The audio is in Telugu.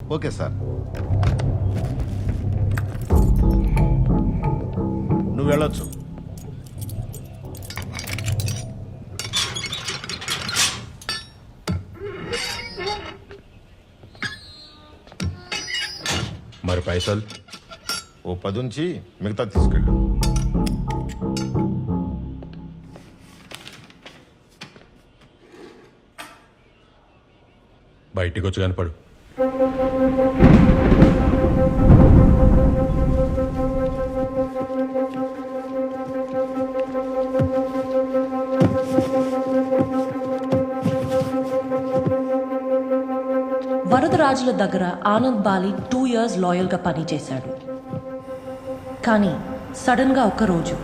Okay sir. నువ్వు వెళ్ళొచ్చు. మరి పైసలు? ఓ పది ఉంచి మిగతా తీసుకెళ్ళు. బయటికి వచ్చి కనపడు వరదరాజుల దగ్గర ఆనంద్ బాలి టూ ఇయర్స్ లాయల్గా పనిచేశాడు. కానీ సడన్గా ఒకరోజు